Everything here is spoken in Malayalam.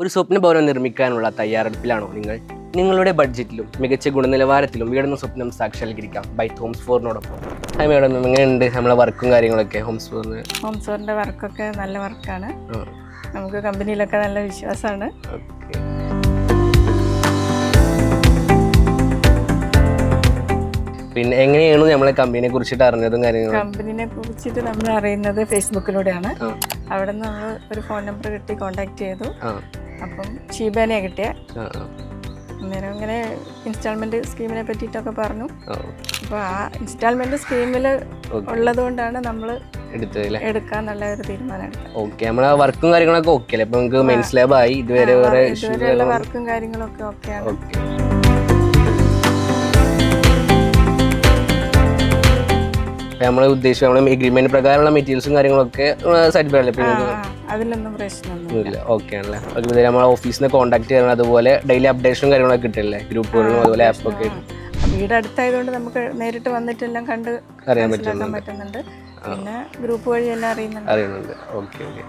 ഒരു സ്വപ്ന ഭവനം നിർമ്മിക്കാനുള്ള തയ്യാറെടുപ്പിലാണോ നിങ്ങൾ? നിങ്ങളുടെ ബഡ്ജറ്റിലും മികച്ച ഗുണനിലവാരത്തിലും വീടുന്ന സ്വപ്നം സാക്ഷാത്കരിക്കാം ബൈ ഹോംസ് ഫോറിനോടൊപ്പം ഹായ് മേഡം എങ്ങനെയുണ്ട് നമ്മളെ വർക്കും കാര്യങ്ങളൊക്കെ? ഹോംസ് ഫോറിന് ഹോംസ് ഫോറിന്റെ വർക്കൊക്കെ നല്ല വർക്കാണ് നമുക്ക് കമ്പനിയിലൊക്കെ നല്ല വിശ്വാസമാണ്. പിന്നെ എങ്ങനെയാണ് നമ്മളെ കമ്പനിയെ കുറിച്ചിട്ട് അറിഞ്ഞതും കാര്യങ്ങളും? കമ്പനിനെ കുറിച്ചിട്ട് നമ്മൾ അറിയുന്നത് ഫേസ്ബുക്കിലൂടെയാണ്. അവിടെ നിന്ന് നമ്മൾ ഒരു ഫോൺ നമ്പർ കിട്ടി കോൺടാക്ട് ചെയ്തു. അപ്പം ചീബേനെ കിട്ടിയ. അന്നേരം ഇങ്ങനെ ഇൻസ്റ്റാൾമെന്റ് സ്കീമിനെ പറ്റിയിട്ടൊക്കെ പറഞ്ഞു. അപ്പൊ അപ്പോൾ ആ ഇൻസ്റ്റാൾമെന്റ് സ്കീമിൽ ഉള്ളത് കൊണ്ടാണ് നമ്മൾ എടുക്കാന്നുള്ള ഒരു തീരുമാനം ഓക്കെ നമ്മളെ വർക്കും കാര്യങ്ങളൊക്കെ ഓക്കെ അല്ലേ? ഇപ്പൊ നമുക്ക് ആയി. ഇതുവരെ ഇതുവരെയുള്ള വർക്കും കാര്യങ്ങളൊക്കെ ഓക്കെയാണ് ഓക്കെ നമ്മൾ ഉദ്ദേശിച്ച നമ്മുടെ എഗ്രിമെന്റ് പ്രകാരമുള്ള മെറ്റീരിയൽസും കാര്യങ്ങളൊക്കെ പിന്നെ ആ, അതിലൊന്നും പ്രശ്നമൊന്നുമില്ല. ഓക്കെ ആണല്ലേ. അതുപോലെ നമ്മൾ ഓഫീസിൽ നിന്ന് കോൺടാക്ട് ചെയ്യണം അതുപോലെ ഡെയിലി അപ്ഡേഷനും കാര്യങ്ങളൊക്കെ കിട്ടില്ലേ? ഗ്രൂപ്പുകളും അതുപോലെ ആപ്പൊക്കെ വീട് അടുത്തായതുകൊണ്ട് നമുക്ക് നേരിട്ട് വന്നിട്ടെല്ലാം കണ്ട് അറിയാൻ പറ്റുന്നുണ്ട്. പിന്നെ ഗ്രൂപ്പ് വഴി എല്ലാം അറിയുന്നുണ്ട്. അറിയുന്നുണ്ട്. Okay okay